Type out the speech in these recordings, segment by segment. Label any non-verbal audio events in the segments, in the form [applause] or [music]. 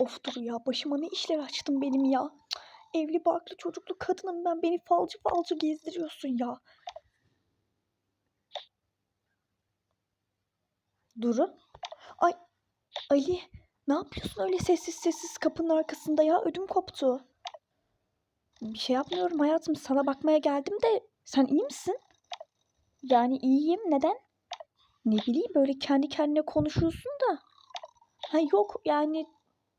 Of dur ya başıma ne işler açtın benim ya. Evli barklı çocuklu kadınım ben beni falcı falcı gezdiriyorsun ya. Duru. Ay Ali ne yapıyorsun öyle sessiz sessiz kapının arkasında ya ödüm koptu. Bir şey yapmıyorum hayatım sana bakmaya geldim de sen iyi misin? Yani iyiyim neden? Ne bileyim böyle kendi kendine konuşuyorsun da. Ha yok yani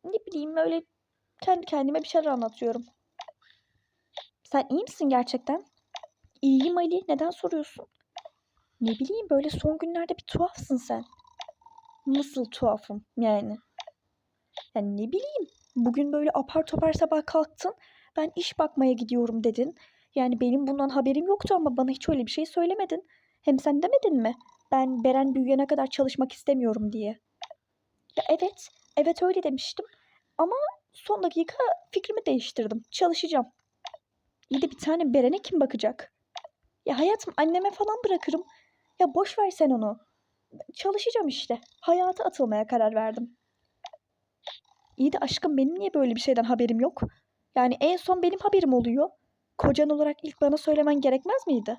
ne bileyim öyle kendi kendime bir şeyler anlatıyorum. Sen iyi misin gerçekten? İyiyim Ali. Neden soruyorsun? Ne bileyim böyle son günlerde bir tuhafsın sen. Nasıl tuhafım yani? Yani ne bileyim. Bugün böyle apar topar sabah kalktın. Ben iş bakmaya gidiyorum dedin. Yani benim bundan haberim yoktu ama bana hiç öyle bir şey söylemedin. Hem sen demedin mi? Ben Beren büyüyene kadar çalışmak istemiyorum diye. Ya evet. Evet öyle demiştim. Ama son dakika fikrimi değiştirdim. Çalışacağım. İyi de bir tane Beren'e kim bakacak? Ya hayatım anneme falan bırakırım. Ya boş ver sen onu. Çalışacağım işte. Hayata atılmaya karar verdim. İyi de aşkım benim niye böyle bir şeyden haberim yok? Yani en son benim haberim oluyor. Kocan olarak ilk bana söylemen gerekmez miydi?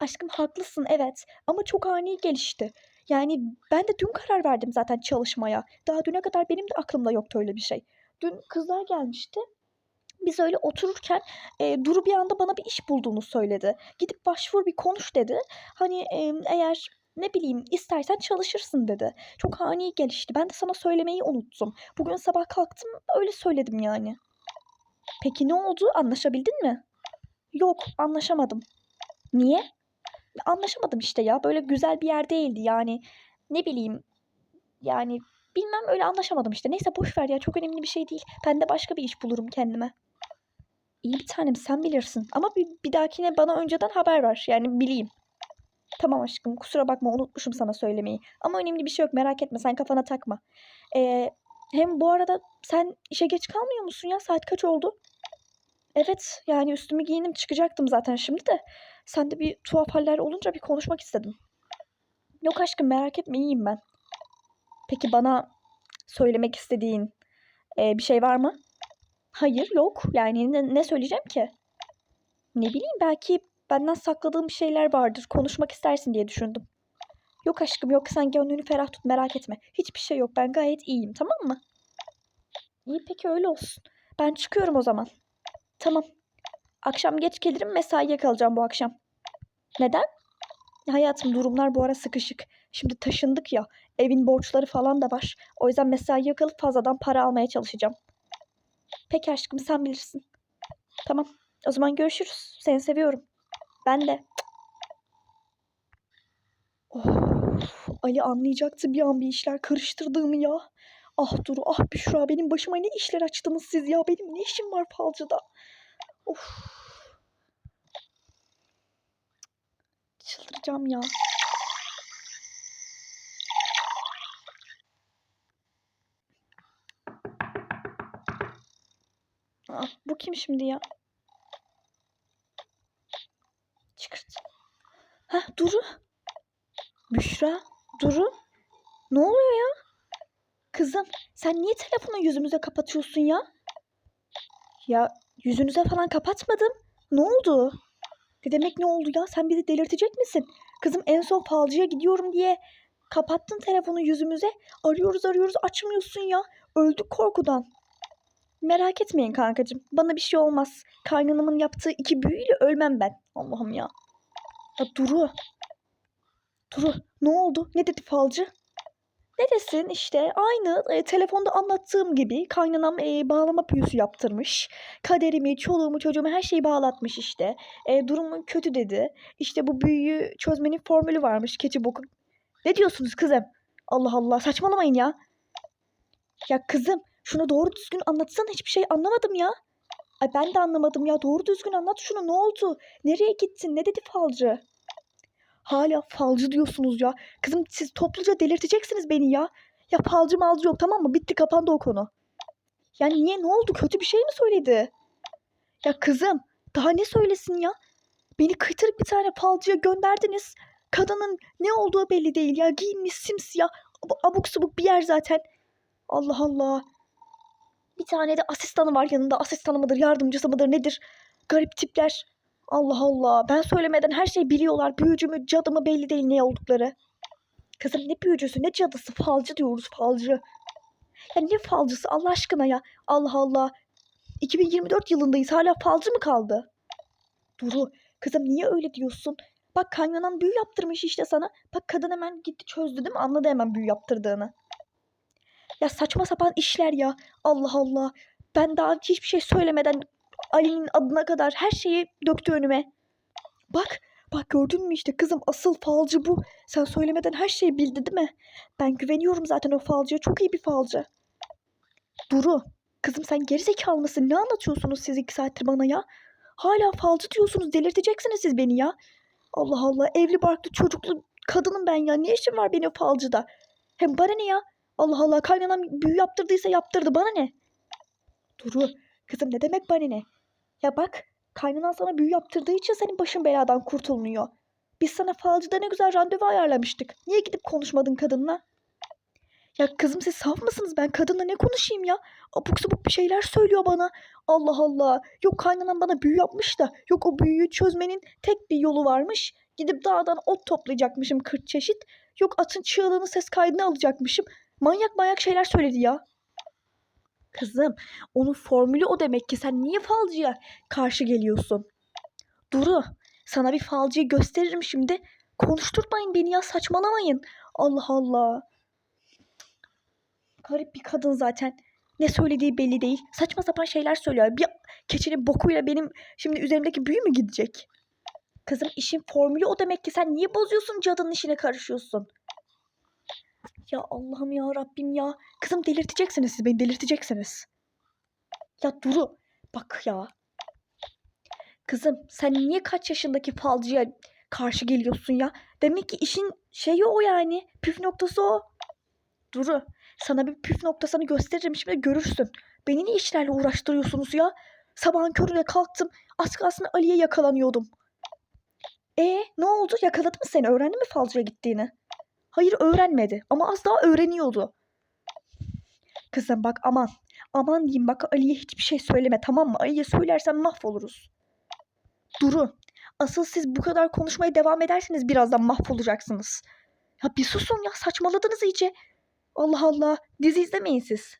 Aşkım haklısın evet ama çok ani gelişti. Yani ben de dün karar verdim zaten çalışmaya. Daha düne kadar benim de aklımda yoktu öyle bir şey. Dün kızlar gelmişti. Biz öyle otururken e, Duru bir anda bana bir iş bulduğunu söyledi. Gidip başvur bir konuş dedi. Hani e, eğer ne bileyim istersen çalışırsın dedi. Çok ani gelişti. Ben de sana söylemeyi unuttum. Bugün sabah kalktım öyle söyledim yani. Peki ne oldu? Anlaşabildin mi? Yok anlaşamadım. Niye? Anlaşamadım işte ya. Böyle güzel bir yer değildi yani. Ne bileyim yani bilmem öyle anlaşamadım işte. Neyse boş ver ya çok önemli bir şey değil. Ben de başka bir iş bulurum kendime. İyi bir tanem sen bilirsin. Ama bir, bir dahakine bana önceden haber ver. Yani bileyim. Tamam aşkım kusura bakma unutmuşum sana söylemeyi. Ama önemli bir şey yok merak etme sen kafana takma. Ee, hem bu arada sen işe geç kalmıyor musun ya? Saat kaç oldu? Evet yani üstümü giyindim çıkacaktım zaten şimdi de. Sen de bir tuhaf haller olunca bir konuşmak istedim. Yok aşkım merak etme iyiyim ben. Peki bana söylemek istediğin e, bir şey var mı? Hayır yok. Yani ne, ne söyleyeceğim ki? Ne bileyim belki benden sakladığım bir şeyler vardır. Konuşmak istersin diye düşündüm. Yok aşkım yok sen gönlünü ferah tut merak etme. Hiçbir şey yok ben gayet iyiyim tamam mı? İyi peki öyle olsun. Ben çıkıyorum o zaman. Tamam. Akşam geç gelirim mesaiye kalacağım bu akşam. Neden? Hayatım durumlar bu ara sıkışık. Şimdi taşındık ya. Evin borçları falan da var. O yüzden mesaiye kalıp fazladan para almaya çalışacağım. Peki aşkım sen bilirsin. Tamam. O zaman görüşürüz. Seni seviyorum. Ben de. Of, Ali anlayacaktı bir an bir işler karıştırdığımı ya. Ah Duru, ah Büşra benim başıma ne işler açtınız siz ya. Benim ne işim var falcıda? Of. Çıldıracağım ya. Aa, bu kim şimdi ya? Çıkırt. Hah Duru. Büşra. Duru. Ne oluyor ya? Kızım sen niye telefonu yüzümüze kapatıyorsun ya? Ya yüzünüze falan kapatmadım. Ne oldu? Ne demek ne oldu ya? Sen bizi delirtecek misin? Kızım en son falcıya gidiyorum diye kapattın telefonu yüzümüze. Arıyoruz arıyoruz açmıyorsun ya. Öldük korkudan. Merak etmeyin kankacığım. Bana bir şey olmaz. Kaynanamın yaptığı iki büyüyle ölmem ben. Allah'ım ya. Ya Duru. Duru ne oldu? Ne dedi falcı? Ne desin işte aynı e, telefonda anlattığım gibi kaynanam e, bağlama büyüsü yaptırmış. Kaderimi, çoluğumu, çocuğumu her şeyi bağlatmış işte. E, durumu kötü dedi. İşte bu büyüyü çözmenin formülü varmış keçi boku. Ne diyorsunuz kızım? Allah Allah saçmalamayın ya. Ya kızım şunu doğru düzgün anlatsana hiçbir şey anlamadım ya. Ay ben de anlamadım ya doğru düzgün anlat şunu ne oldu? Nereye gittin? Ne dedi falcı? Hala falcı diyorsunuz ya. Kızım siz topluca delirteceksiniz beni ya. Ya falcı malcı yok tamam mı? Bitti kapandı o konu. Yani niye ne oldu? Kötü bir şey mi söyledi? Ya kızım daha ne söylesin ya? Beni kıytırık bir tane falcıya gönderdiniz. Kadının ne olduğu belli değil ya. Giyinmiş simsiyah. ab- Abuk subuk bir yer zaten. Allah Allah. Bir tane de asistanı var yanında. Asistanı mıdır, yardımcısı mıdır, nedir? Garip tipler. Allah Allah. Ben söylemeden her şeyi biliyorlar. Büyücü mü, cadı mı belli değil ne oldukları. Kızım ne büyücüsü, ne cadısı. Falcı diyoruz, falcı. Ya ne falcısı Allah aşkına ya. Allah Allah. 2024 yılındayız. Hala falcı mı kaldı? Duru, kızım niye öyle diyorsun? Bak kaynanan büyü yaptırmış işte sana. Bak kadın hemen gitti çözdü değil mi? Anladı hemen büyü yaptırdığını. Ya saçma sapan işler ya. Allah Allah. Ben daha hiçbir şey söylemeden Ali'nin adına kadar her şeyi döktü önüme. Bak, bak gördün mü işte kızım asıl falcı bu. Sen söylemeden her şeyi bildi değil mi? Ben güveniyorum zaten o falcıya. Çok iyi bir falcı. Duru, kızım sen gerizekalı mısın? Ne anlatıyorsunuz siz iki saattir bana ya? Hala falcı diyorsunuz. Delirteceksiniz siz beni ya. Allah Allah evli barklı çocuklu kadınım ben ya. Ne işim var benim falcıda? Hem bana ne ya? Allah Allah kaynanam büyü yaptırdıysa yaptırdı. Bana ne? Duru kızım ne demek bana ne? Ya bak kaynanan sana büyü yaptırdığı için senin başın beladan kurtulmuyor. Biz sana falcıda ne güzel randevu ayarlamıştık. Niye gidip konuşmadın kadınla? Ya kızım siz saf mısınız? Ben kadınla ne konuşayım ya? Abuk sabuk bir şeyler söylüyor bana. Allah Allah. Yok kaynanan bana büyü yapmış da. Yok o büyüyü çözmenin tek bir yolu varmış. Gidip dağdan ot toplayacakmışım 40 çeşit. Yok atın çığlığını ses kaydını alacakmışım. Manyak manyak şeyler söyledi ya. Kızım onun formülü o demek ki sen niye falcıya karşı geliyorsun? Duru sana bir falcıyı gösteririm şimdi. Konuşturmayın beni ya saçmalamayın. Allah Allah. Garip bir kadın zaten. Ne söylediği belli değil. Saçma sapan şeyler söylüyor. Bir keçinin bokuyla benim şimdi üzerimdeki büyü mü gidecek? Kızım işin formülü o demek ki sen niye bozuyorsun cadının işine karışıyorsun? Ya Allah'ım ya Rabbim ya. Kızım delirteceksiniz siz beni delirteceksiniz. Ya Duru bak ya. Kızım sen niye kaç yaşındaki falcıya karşı geliyorsun ya? Demek ki işin şeyi o yani. Püf noktası o. Duru sana bir püf noktasını gösteririm şimdi görürsün. Beni ne işlerle uğraştırıyorsunuz ya? Sabahın körüne kalktım. Az kalsın Ali'ye yakalanıyordum. E ne oldu? Yakaladı mı seni? Öğrendi mi falcıya gittiğini? Hayır öğrenmedi ama az daha öğreniyordu. Kızım bak aman. Aman diyeyim bak Ali'ye hiçbir şey söyleme tamam mı? Ali'ye söylersen mahvoluruz. Duru. Asıl siz bu kadar konuşmaya devam ederseniz birazdan mahvolacaksınız. Ya bir susun ya saçmaladınız iyice. Allah Allah dizi izlemeyin siz.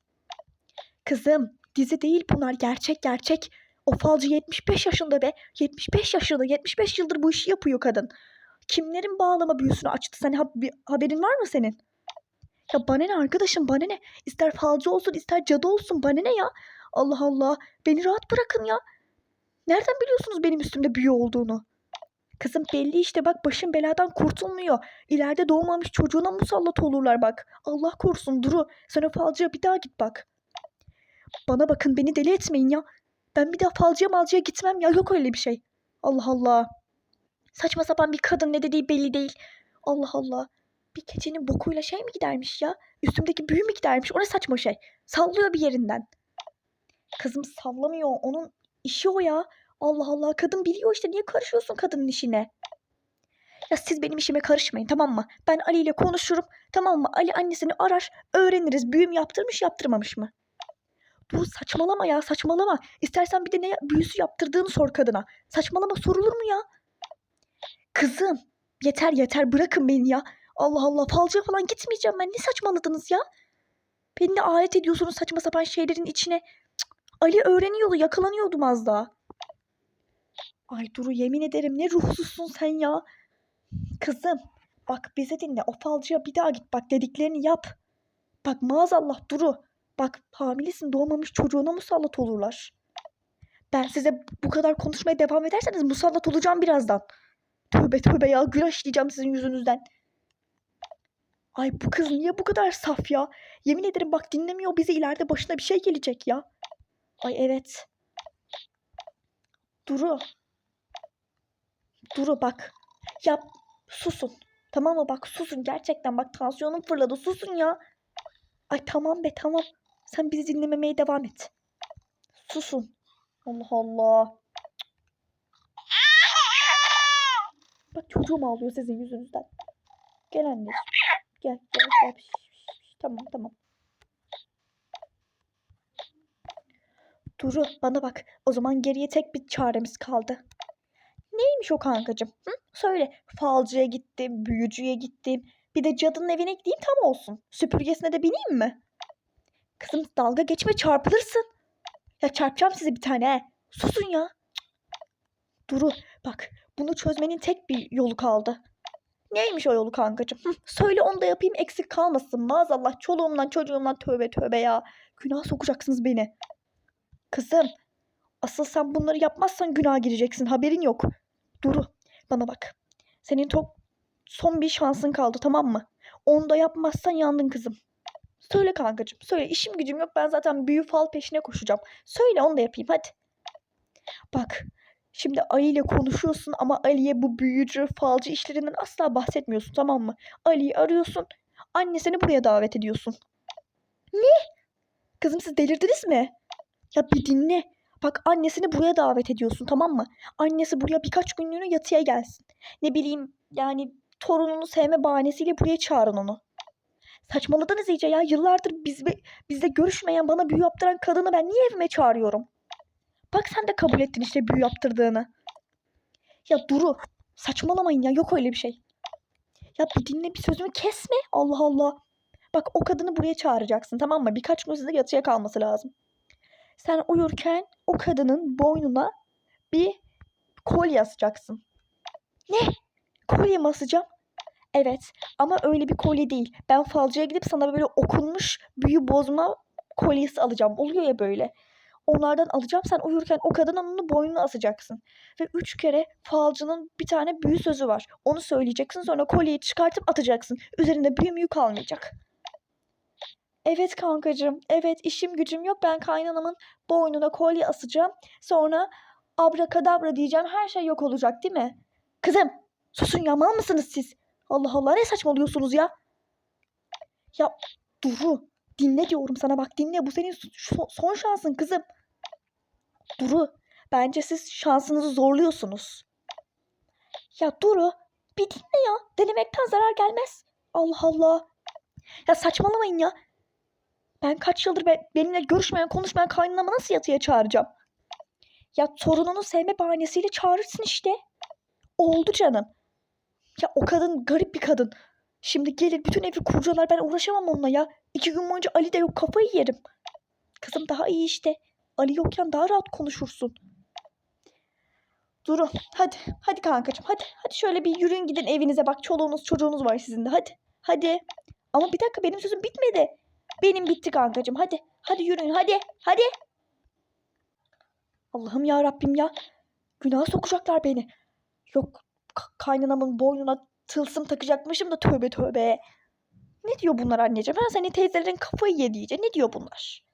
Kızım dizi değil bunlar gerçek gerçek. O falcı 75 yaşında be. 75 yaşında 75 yıldır bu işi yapıyor kadın. Kimlerin bağlama büyüsünü açtı? Sen ha- haberin var mı senin? Ya bana ne arkadaşım bana ne? İster falcı olsun ister cadı olsun bana ne ya? Allah Allah beni rahat bırakın ya. Nereden biliyorsunuz benim üstümde büyü olduğunu? Kızım belli işte bak başın beladan kurtulmuyor. İleride doğmamış çocuğuna musallat olurlar bak. Allah korusun Duru. Sen o falcıya bir daha git bak. Bana bakın beni deli etmeyin ya. Ben bir daha falcıya malcıya gitmem ya. Yok öyle bir şey. Allah Allah. Saçma sapan bir kadın ne dediği belli değil. Allah Allah. Bir keçinin bokuyla şey mi gidermiş ya? Üstümdeki büyü mü gidermiş? O ne saçma şey? Sallıyor bir yerinden. Kızım sallamıyor. Onun işi o ya. Allah Allah. Kadın biliyor işte. Niye karışıyorsun kadının işine? Ya siz benim işime karışmayın tamam mı? Ben Ali ile konuşurum. Tamam mı? Ali annesini arar. Öğreniriz. Büyüm yaptırmış yaptırmamış mı? Bu saçmalama ya saçmalama. İstersen bir de ne büyüsü yaptırdığını sor kadına. Saçmalama sorulur mu ya? Kızım yeter yeter bırakın beni ya. Allah Allah falcıya falan gitmeyeceğim ben. Ne saçmaladınız ya? Beni de alet ediyorsunuz saçma sapan şeylerin içine. Cık, Ali öğreniyordu yakalanıyordum az daha. Ay Duru yemin ederim ne ruhsuzsun sen ya. Kızım bak bizi dinle o falcıya bir daha git bak dediklerini yap. Bak maazallah Duru. Bak hamilesin doğmamış çocuğuna musallat olurlar. Ben size bu kadar konuşmaya devam ederseniz musallat olacağım birazdan. Tövbe tövbe ya günah işleyeceğim sizin yüzünüzden. Ay bu kız niye bu kadar saf ya? Yemin ederim bak dinlemiyor bizi ileride başına bir şey gelecek ya. Ay evet. Duru. Duru bak. Ya susun. Tamam mı bak susun gerçekten bak tansiyonum fırladı susun ya. Ay tamam be tamam. Sen bizi dinlememeye devam et. Susun. Allah Allah. Bak çocuğum ağlıyor sizin yüzünüzden. Gel anneciğim. Gel gel gel. Şş, şş, şş. Tamam tamam. Duru bana bak. O zaman geriye tek bir çaremiz kaldı. Neymiş o kankacığım? Hı? Söyle. Falcıya gittim, büyücüye gittim. Bir de cadının evine gideyim tam olsun. Süpürgesine de bineyim mi? Kızım dalga geçme çarpılırsın. Ya çarpacağım size bir tane he. Susun ya. Duru bak bunu çözmenin tek bir yolu kaldı. Neymiş o yolu kankacığım? Söyle onu da yapayım eksik kalmasın. Maazallah çoluğumdan çocuğumdan tövbe tövbe ya. Günah sokacaksınız beni. Kızım asıl sen bunları yapmazsan günah gireceksin haberin yok. Duru bana bak. Senin çok son bir şansın kaldı tamam mı? Onu da yapmazsan yandın kızım. Söyle kankacığım söyle işim gücüm yok ben zaten büyü fal peşine koşacağım. Söyle onu da yapayım hadi. Bak şimdi Ali ile konuşuyorsun ama Ali'ye bu büyücü falcı işlerinden asla bahsetmiyorsun tamam mı? Ali'yi arıyorsun annesini buraya davet ediyorsun. Ne? Kızım siz delirdiniz mi? Ya bir dinle. Bak annesini buraya davet ediyorsun tamam mı? Annesi buraya birkaç günlüğüne yatıya gelsin. Ne bileyim yani torununu sevme bahanesiyle buraya çağırın onu. Saçmaladınız iyice ya. Yıllardır biz, bizle görüşmeyen bana büyü yaptıran kadını ben niye evime çağırıyorum? Bak sen de kabul ettin işte büyü yaptırdığını. Ya Duru saçmalamayın ya yok öyle bir şey. Ya bir dinle bir sözümü kesme. Allah Allah. Bak o kadını buraya çağıracaksın tamam mı? Birkaç gün size yatıya kalması lazım. Sen uyurken o kadının boynuna bir kolye asacaksın. Ne? Kolye mi asacağım? Evet ama öyle bir kolye değil. Ben falcıya gidip sana böyle okunmuş büyü bozma kolyesi alacağım. Oluyor ya böyle. Onlardan alacağım. Sen uyurken o kadının onu boynuna asacaksın. Ve üç kere falcının bir tane büyü sözü var. Onu söyleyeceksin sonra kolyeyi çıkartıp atacaksın. Üzerinde büyü müyü kalmayacak. Evet kankacığım. Evet işim gücüm yok. Ben kaynanamın boynuna kolye asacağım. Sonra abrakadabra diyeceğim. Her şey yok olacak değil mi? Kızım susun ya mal mısınız siz? Allah Allah ne saçmalıyorsunuz ya? Ya Duru dinle diyorum sana bak dinle. Bu senin son, şansın kızım. Duru bence siz şansınızı zorluyorsunuz. Ya Duru bir dinle ya. Denemekten zarar gelmez. Allah Allah. Ya saçmalamayın ya. Ben kaç yıldır be, benimle görüşmeyen, konuşmayan kaynanamı nasıl yatıya çağıracağım? Ya torununu sevme bahanesiyle çağırırsın işte. Oldu canım. Ya o kadın garip bir kadın. Şimdi gelir bütün evi kurcalar ben uğraşamam onunla ya. İki gün boyunca Ali de yok kafayı yerim. Kızım daha iyi işte. Ali yokken daha rahat konuşursun. Durun hadi hadi kankacığım hadi. Hadi şöyle bir yürüyün gidin evinize bak çoluğunuz çocuğunuz var sizin de hadi. Hadi. Ama bir dakika benim sözüm bitmedi. Benim bitti kankacığım. Hadi. Hadi yürüyün. Hadi. Hadi. Allah'ım ya Rabbim ya. Günah sokacaklar beni. Yok kaynanamın boynuna tılsım takacakmışım da tövbe tövbe. Ne diyor bunlar anneciğim? Ben senin teyzelerin kafayı yedi iyice. Ne diyor bunlar?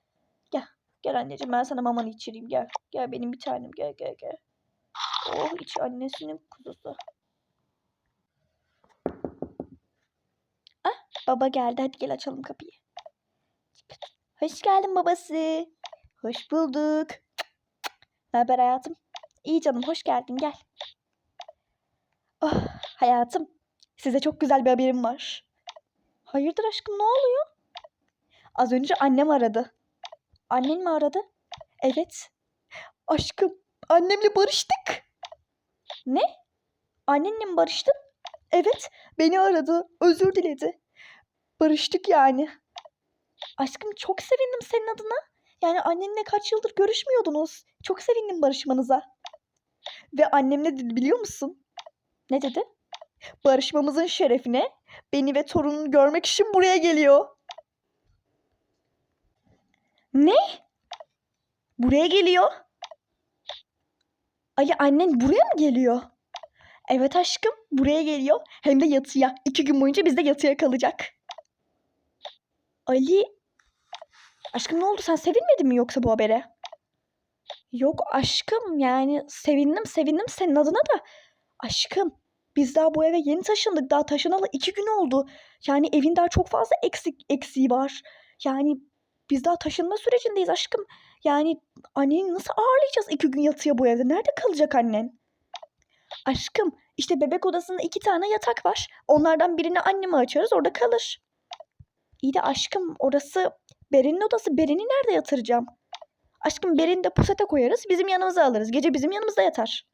Gel. Gel anneciğim ben sana mamanı içireyim. Gel. Gel benim bir tanem. Gel gel gel. Oh iç annesinin kuzusu. Ah baba geldi. Hadi gel açalım kapıyı. Hoş geldin babası. Hoş bulduk. Ne haber hayatım? İyi canım hoş geldin gel. Oh hayatım size çok güzel bir haberim var. Hayırdır aşkım ne oluyor? Az önce annem aradı. Annen mi aradı? Evet. Aşkım annemle barıştık. Ne? Annenle mi barıştın? Evet beni aradı özür diledi. Barıştık yani. Aşkım çok sevindim senin adına. Yani annenle kaç yıldır görüşmüyordunuz. Çok sevindim barışmanıza. Ve annem ne dedi biliyor musun? Ne dedi? Barışmamızın şerefine beni ve torununu görmek için buraya geliyor. Ne? Buraya geliyor. Ali annen buraya mı geliyor? Evet aşkım buraya geliyor. Hem de yatıya. İki gün boyunca bizde yatıya kalacak. Ali Aşkım ne oldu sen sevinmedin mi yoksa bu habere? Yok aşkım yani sevindim sevindim senin adına da. Aşkım biz daha bu eve yeni taşındık daha taşınalı iki gün oldu. Yani evin daha çok fazla eksik eksiği var. Yani biz daha taşınma sürecindeyiz aşkım. Yani anneni nasıl ağırlayacağız iki gün yatıya bu evde? Nerede kalacak annen? Aşkım işte bebek odasında iki tane yatak var. Onlardan birini anneme açarız orada kalır. İyi de aşkım orası Beren'in odası. Beren'i nerede yatıracağım? Aşkım Beren'i de pusete koyarız. Bizim yanımıza alırız. Gece bizim yanımızda yatar.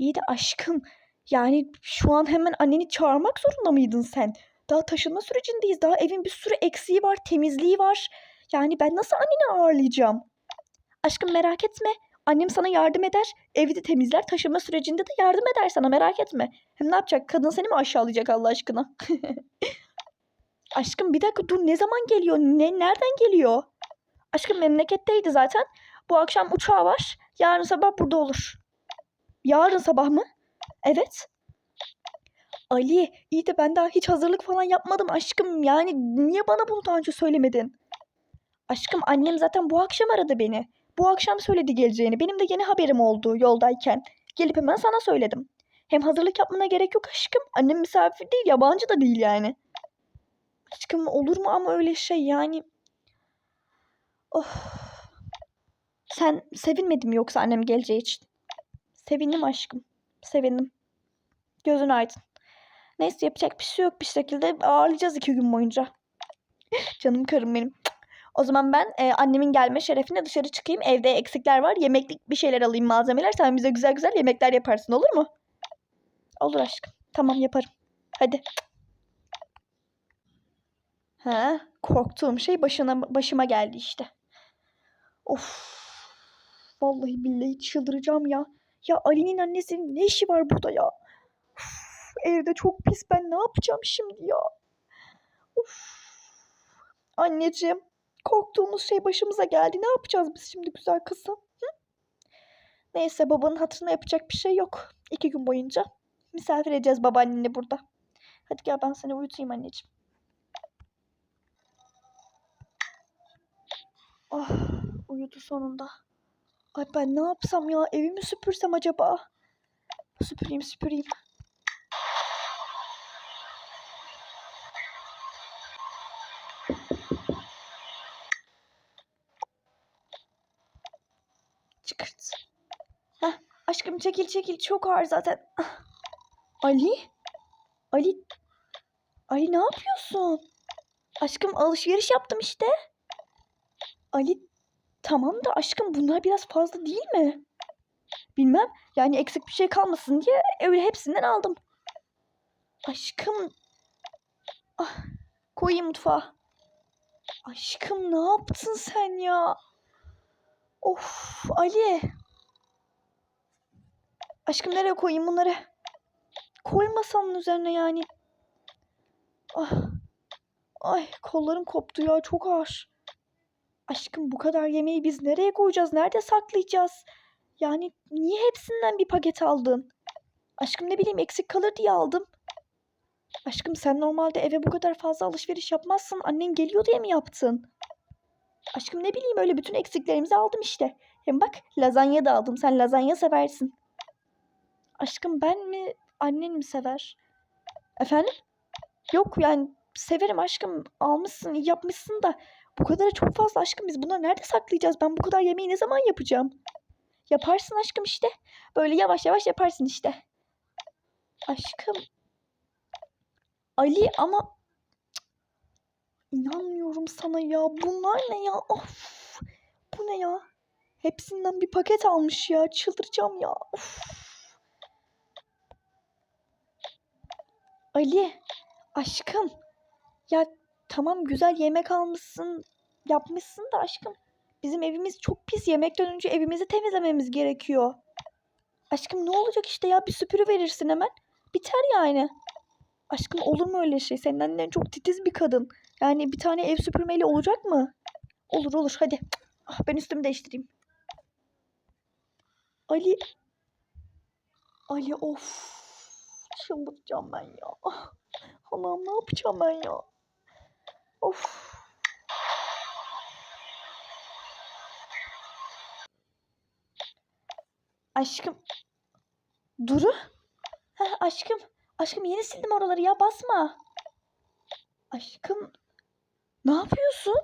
İyi de aşkım. Yani şu an hemen anneni çağırmak zorunda mıydın sen? Daha taşınma sürecindeyiz. Daha evin bir sürü eksiği var, temizliği var. Yani ben nasıl anneni ağırlayacağım? Aşkım merak etme. Annem sana yardım eder. Evi de temizler. Taşınma sürecinde de yardım eder sana merak etme. Hem ne yapacak? Kadın seni mi aşağılayacak Allah aşkına? [laughs] Aşkım bir dakika dur ne zaman geliyor? Ne nereden geliyor? Aşkım memleketteydi zaten. Bu akşam uçağı var. Yarın sabah burada olur. Yarın sabah mı? Evet. Ali iyi de ben daha hiç hazırlık falan yapmadım aşkım. Yani niye bana bunu daha önce söylemedin? Aşkım annem zaten bu akşam aradı beni. Bu akşam söyledi geleceğini. Benim de yeni haberim oldu yoldayken. Gelip hemen sana söyledim. Hem hazırlık yapmana gerek yok aşkım. Annem misafir değil, yabancı da değil yani. Aşkım olur mu ama öyle şey yani. Of. Sen sevinmedin mi yoksa annem geleceği için? Sevindim aşkım. Sevindim. Gözün aydın. Neyse yapacak bir şey yok bir şekilde ağırlayacağız iki gün boyunca. [laughs] Canım karım benim. O zaman ben e, annemin gelme şerefine dışarı çıkayım. Evde eksikler var. Yemeklik bir şeyler alayım malzemeler. Sen bize güzel güzel yemekler yaparsın olur mu? Olur aşkım. Tamam yaparım. Hadi. Ha, korktuğum şey başına başıma geldi işte. Of. Vallahi billahi çıldıracağım ya. Ya Ali'nin annesinin ne işi var burada ya? Uf, evde çok pis ben ne yapacağım şimdi ya? Of. Anneciğim, korktuğumuz şey başımıza geldi. Ne yapacağız biz şimdi güzel kızım? Hı? Neyse babanın hatırına yapacak bir şey yok. İki gün boyunca. Misafir edeceğiz babaanneni burada. Hadi gel ben seni uyutayım anneciğim. Ah, uyudu sonunda. Ay ben ne yapsam ya? Evimi süpürsem acaba? Süpüreyim süpüreyim. Çıkırt. Heh, aşkım çekil çekil çok ağır zaten. Ali? Ali? Ali ne yapıyorsun? Aşkım alışveriş yaptım işte. Ali tamam da aşkım bunlar biraz fazla değil mi? Bilmem yani eksik bir şey kalmasın diye öyle hepsinden aldım. Aşkım. Ah, koyayım mutfağa. Aşkım ne yaptın sen ya? Of Ali. Aşkım nereye koyayım bunları? Koy masanın üzerine yani. Ah. Ay kollarım koptu ya çok ağır. Aşkım bu kadar yemeği biz nereye koyacağız? Nerede saklayacağız? Yani niye hepsinden bir paket aldın? Aşkım ne bileyim eksik kalır diye aldım. Aşkım sen normalde eve bu kadar fazla alışveriş yapmazsın. Annen geliyor diye mi yaptın? Aşkım ne bileyim öyle bütün eksiklerimizi aldım işte. Hem bak lazanya da aldım. Sen lazanya seversin. Aşkım ben mi annen mi sever? Efendim? Yok yani severim aşkım. Almışsın, yapmışsın da bu kadar çok fazla aşkım biz bunları nerede saklayacağız? Ben bu kadar yemeği ne zaman yapacağım? Yaparsın aşkım işte. Böyle yavaş yavaş yaparsın işte. Aşkım. Ali ama inanmıyorum sana ya. Bunlar ne ya? Of. Bu ne ya? Hepsinden bir paket almış ya. Çıldıracağım ya. Of. Ali. Aşkım. Ya tamam güzel yemek almışsın. Yapmışsın da aşkım. Bizim evimiz çok pis. Yemekten önce evimizi temizlememiz gerekiyor. Aşkım ne olacak işte ya bir süpürü verirsin hemen. Biter yani. Aşkım olur mu öyle şey? Senin annen çok titiz bir kadın. Yani bir tane ev süpürmeyle olacak mı? Olur olur hadi. Ah, ben üstümü değiştireyim. Ali. Ali of. Çıldıracağım ben ya. Ah, Allah'ım ne yapacağım ben ya? Of. Aşkım. Duru? Ha, aşkım. Aşkım yeni sildim oraları ya basma. Aşkım. Ne yapıyorsun?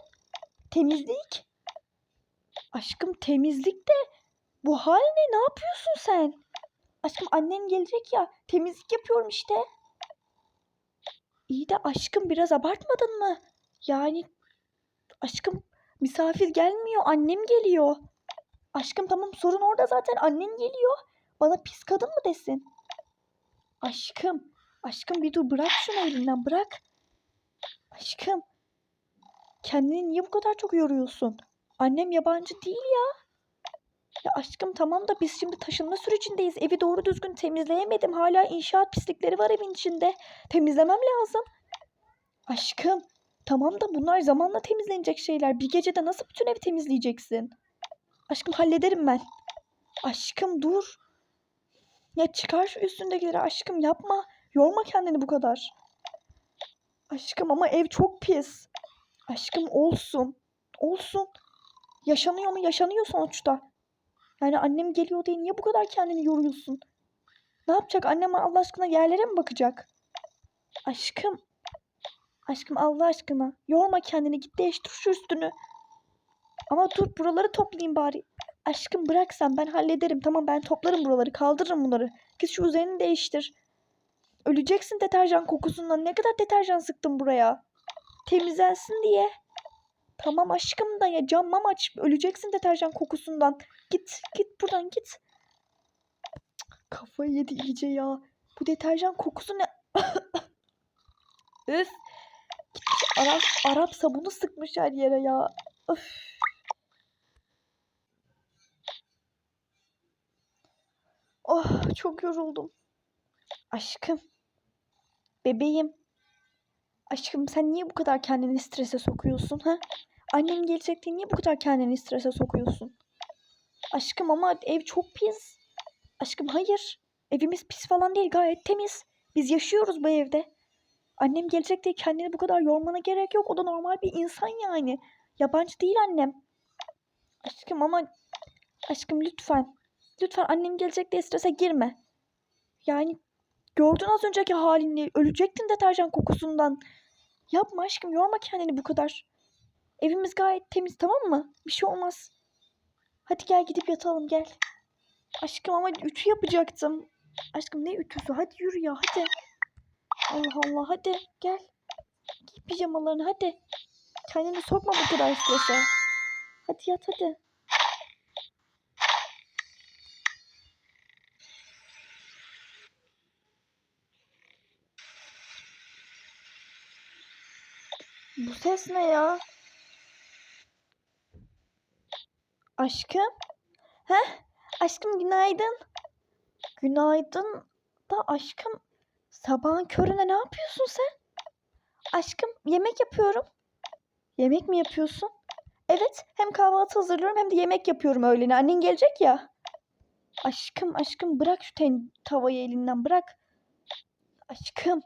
Temizlik. Aşkım temizlik de bu hal ne? Ne yapıyorsun sen? Aşkım annen gelecek ya. Temizlik yapıyorum işte. İyi de aşkım biraz abartmadın mı? Yani aşkım Misafir gelmiyor. Annem geliyor. Aşkım tamam sorun orada zaten. Annen geliyor. Bana pis kadın mı desin? Aşkım. Aşkım bir dur bırak şunu elinden bırak. Aşkım. Kendini niye bu kadar çok yoruyorsun? Annem yabancı değil ya. Ya aşkım tamam da biz şimdi taşınma sürecindeyiz. Evi doğru düzgün temizleyemedim. Hala inşaat pislikleri var evin içinde. Temizlemem lazım. Aşkım tamam da bunlar zamanla temizlenecek şeyler. Bir gecede nasıl bütün evi temizleyeceksin? Aşkım hallederim ben. Aşkım dur. Ya çıkar şu üstündekileri aşkım yapma. Yorma kendini bu kadar. Aşkım ama ev çok pis. Aşkım olsun. Olsun. Yaşanıyor mu? Yaşanıyor sonuçta. Yani annem geliyor diye niye bu kadar kendini yoruyorsun? Ne yapacak? Annem Allah aşkına yerlere mi bakacak? Aşkım. Aşkım Allah aşkına. Yorma kendini. Git değiştir şu üstünü. Ama dur buraları toplayayım bari. Aşkım bırak sen. Ben hallederim. Tamam ben toplarım buraları. Kaldırırım bunları. Git şu üzerini değiştir. Öleceksin deterjan kokusundan. Ne kadar deterjan sıktım buraya. Temizlensin diye. Tamam aşkım da ya cam aç. Öleceksin deterjan kokusundan. Git git buradan git. Kafayı yedi iyice ya. Bu deterjan kokusu ne? [laughs] Üf. Arap, Arap sabunu sıkmış her yere ya. Öf. Oh çok yoruldum. Aşkım. Bebeğim. Aşkım sen niye bu kadar kendini strese sokuyorsun ha? Annem gelecek diye niye bu kadar kendini strese sokuyorsun? Aşkım ama ev çok pis. Aşkım hayır. Evimiz pis falan değil gayet temiz. Biz yaşıyoruz bu evde. Annem gelecek diye kendini bu kadar yormana gerek yok. O da normal bir insan yani. Yabancı değil annem. Aşkım ama aşkım lütfen. Lütfen annem gelecek diye strese girme. Yani gördün az önceki halini. Ölecektin deterjan kokusundan. Yapma aşkım yorma kendini bu kadar. Evimiz gayet temiz tamam mı? Bir şey olmaz. Hadi gel gidip yatalım gel. Aşkım ama ütü yapacaktım. Aşkım ne ütüsü? Hadi yürü ya hadi. Allah Allah hadi gel. Giy pijamalarını hadi. Kendini sokma bu kadar strese. Hadi yat hadi. Bu ses ne ya? Aşkım? Heh, aşkım günaydın. Günaydın da aşkım sabahın körüne ne yapıyorsun sen? Aşkım yemek yapıyorum. Yemek mi yapıyorsun? Evet hem kahvaltı hazırlıyorum hem de yemek yapıyorum öğlene. Annen gelecek ya. Aşkım aşkım bırak şu ten tavayı elinden bırak. Aşkım.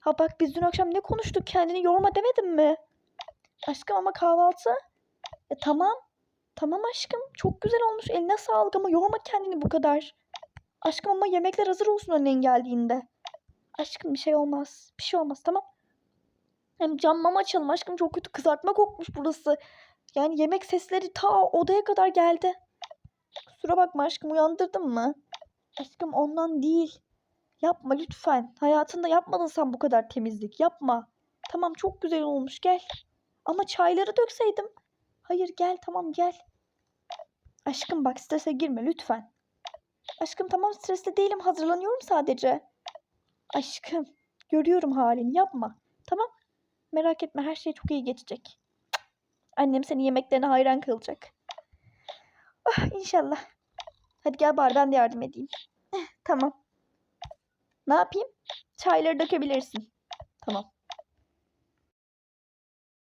Ha bak biz dün akşam ne konuştuk kendini yorma demedim mi? Aşkım ama kahvaltı. E tamam. Tamam aşkım. Çok güzel olmuş. Eline sağlık ama yorma kendini bu kadar. Aşkım ama yemekler hazır olsun annen geldiğinde. Aşkım bir şey olmaz. Bir şey olmaz tamam. Hem cam mama açalım aşkım. Çok kötü kızartma kokmuş burası. Yani yemek sesleri ta odaya kadar geldi. Kusura bakma aşkım uyandırdın mı? Aşkım ondan değil. Yapma lütfen. Hayatında yapmadın sen bu kadar temizlik. Yapma. Tamam çok güzel olmuş gel. Ama çayları dökseydim. Hayır gel tamam gel. Aşkım bak strese girme lütfen. Aşkım tamam stresli değilim hazırlanıyorum sadece. Aşkım görüyorum halini yapma. Tamam. Merak etme her şey çok iyi geçecek. Annem senin yemeklerine hayran kalacak. Ah inşallah. Hadi gel bari ben de yardım edeyim. Eh, tamam. Ne yapayım? Çayları dökebilirsin. Tamam.